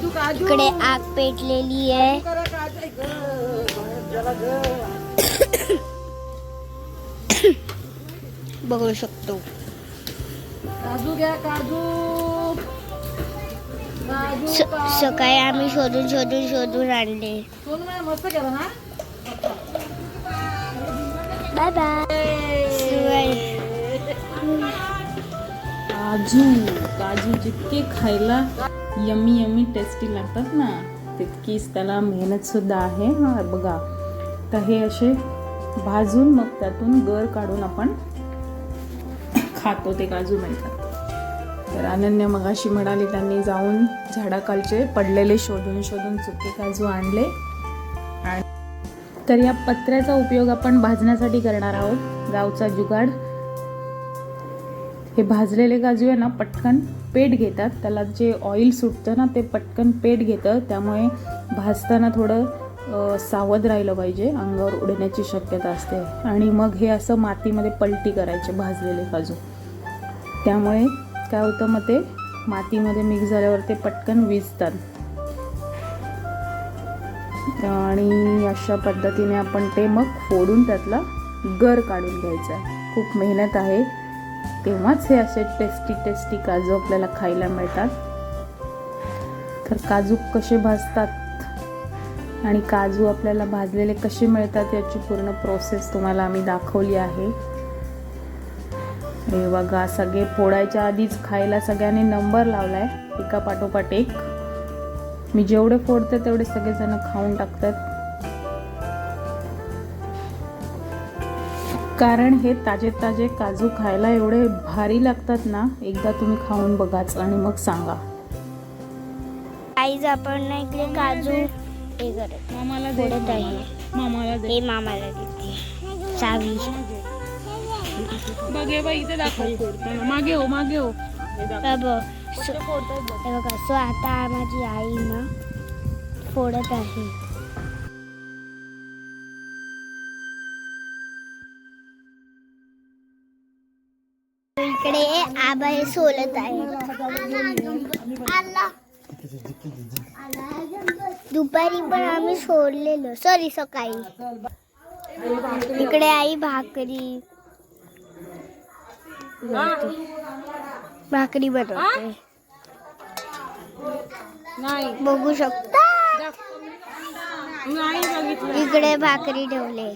इकडे आग पेटलेली आहे. बघू शकतो. काजू घ्या काजू. सकाळी आम्ही शोधून शोधून शोधून आणले. सोनू मॅम मस्त केलं ना? Bye bye. काजू काजू जितके खायला यमी यमी टेस्टी लागतात ना तितकीच त्याला मेहनतसुद्धा आहे. हा बघा. तर हे असे भाजून मग त्यातून गर काढून आपण खातो ते काजू मिळतात तर अनन्य मगाशी म्हणाली त्यांनी जाऊन झाडाखालचे पडलेले शोधून शोधून सुके काजू आणले. आणि तर या पत्र्याचा उपयोग आपण भाजण्यासाठी करणार आहोत. गावचा जुगाड हे भाजलेले काजू आहे ना पटकन पेट घेतात. त्याला जे ऑइल सुटतं ना ते पटकन पेट घेतं. त्यामुळे भाजताना थोडं सावध राहिलं पाहिजे. अंगावर उडण्याची शक्यता असते. आणि मग हे असं मातीमध्ये पलटी करायचे भाजलेले काजू. त्यामुळे काय होतं मग ते? मातीमध्ये मिक्स झाल्यावर ते पटकन विजतात. आणि अशा पद्धतीने आपण ते मग फोडून त्यातला गर काढून घ्यायचा आहे. खूप मेहनत आहे. तेव्हाच हे असे टेस्टी टेस्टी काजू आपल्याला खायला मिळतात. तर काजू कसे भाजतात आणि काजू आपल्याला भाजलेले कसे मिळतात याची पूर्ण प्रोसेस तुम्हाला आम्ही दाखवली आहे. हे बघा सगळे फोडायच्या आधीच खायला सगळ्यांनी नंबर लावलाय एका पाठोपाठ एक. मी जेवढे फोडते तेवढे सगळेजण खाऊन टाकतात. कारण हे ताजे ताजे काजू खायला एवढे भारी लागतात ना एकदा तुम्ही खाऊन बघाच आणि मग सांगा. आईज आपण ना इकडे काजू हे करत मामाला फोडत आहे मामाला हे मामाला देते. चावी. बघे बाई इथे दाखव. मागे हो मागे हो. बाबा सो- हे बघा सो आता माझी आई ना फोडत आहे. इकडे आबा हे दुपारी आम्ही सोडलेलो. सॉरी सकाळी. इकडे आई भाकरी. भाकरी नाही बघू शकता? इकडे भाकरी ठेवले.